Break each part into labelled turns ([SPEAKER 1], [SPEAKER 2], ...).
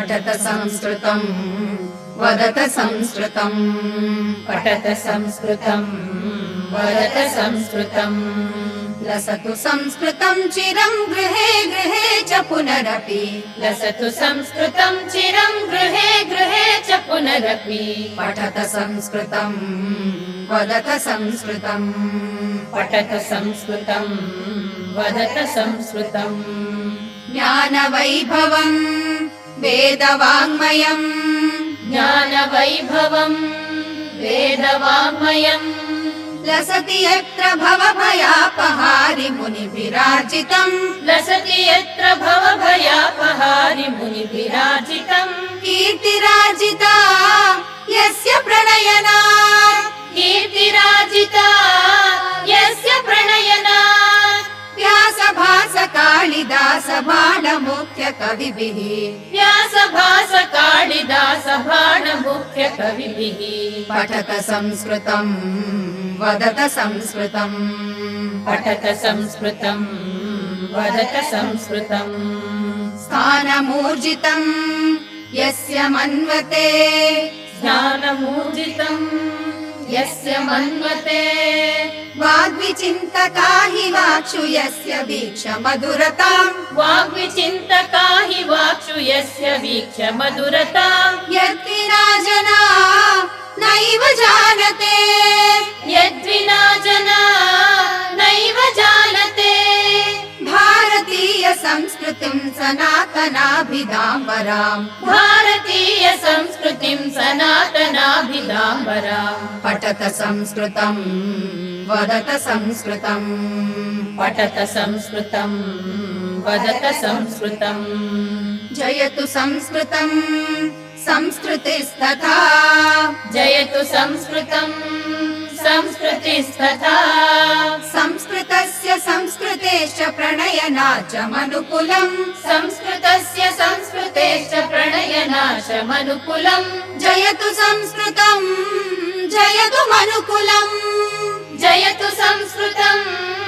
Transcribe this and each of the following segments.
[SPEAKER 1] पठत संस्कृतम् वदत संस्कृतम्
[SPEAKER 2] पठत संस्कृतम् वदत संस्कृतम्
[SPEAKER 1] लसतु संस्कृतम् चिरम् गृहे गृहे च पुनरपि
[SPEAKER 2] लसतु संस्कृतम् चिरम् गृहे गृहे च पुनरपि
[SPEAKER 1] पठत संस्कृतम् वदत संस्कृतम्
[SPEAKER 2] पठत संस्कृतम् वदत संस्कृतम्
[SPEAKER 1] ज्ञानवैभवम् वेदवाङ्मयम्।
[SPEAKER 2] ज्ञानवैभवम्। वेदवाङ्मयम्।
[SPEAKER 1] लसति यत्र भवभयापहारि मुनिभिराजितम्
[SPEAKER 2] लसति यत्र भवभयापहारि मुनिभिराजितम् मुख्य कविभिः
[SPEAKER 1] पठत संस्कृतम् वदत संस्कृतम्
[SPEAKER 2] पठत संस्कृतम् वदत संस्कृतम्
[SPEAKER 1] स्थानमूर्जितम् यस्य मन्वते।
[SPEAKER 2] ज्ञानमूर्जितम् यस्य मन्वते।
[SPEAKER 1] वाग्विचिन्तका हि वाक्षु यस्य वीक्ष मधुरताम्
[SPEAKER 2] वाग्विचिन्तका हि वाक्षु यस्य वीक्ष मधुरता
[SPEAKER 1] यद्विराजना नैव जानते सनातनाभिदाम्बराम्
[SPEAKER 2] भारतीय संस्कृतिम् सनातनाभिदाम्बरा
[SPEAKER 1] पठत संस्कृतम् वदत संस्कृतम्
[SPEAKER 2] पठत संस्कृतम् वदत संस्कृतम्
[SPEAKER 1] जयतु संस्कृतम् संस्कृतिस्तथा
[SPEAKER 2] जयतु संस्कृतम् संस्कृतिस्तथा
[SPEAKER 1] संस्कृतस्य संस्कृतेश्च प्रणयनाचमनुकुलम्
[SPEAKER 2] संस्कृतस्य संस्कृतेश्च प्रणयनाशमनुकुलम्
[SPEAKER 1] जयतु संस्कृतम् जयतु मनुकुलम्
[SPEAKER 2] जयतु संस्कृतम्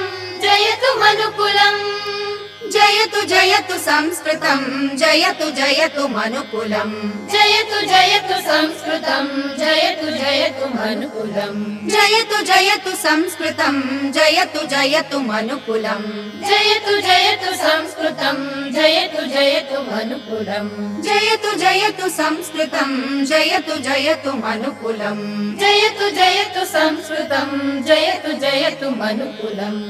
[SPEAKER 1] जयतु जयतु संस्कृतम् जयतु जयतु मनुकुलम्
[SPEAKER 2] जयतु जयतु संस्कृतम् जयतु जयतु मनुकुलम्
[SPEAKER 1] जयतु जयतु संस्कृतम् जयतु जयतु मनुकुलम्
[SPEAKER 2] जयतु जयतु संस्कृतम् जयतु जयतु मनुकुलम्
[SPEAKER 1] जयतु जयतु संस्कृतम् जयतु जयतु मनुकुलम्
[SPEAKER 2] जयतु जयतु संस्कृतम् जयतु जयतु मनुकुलम्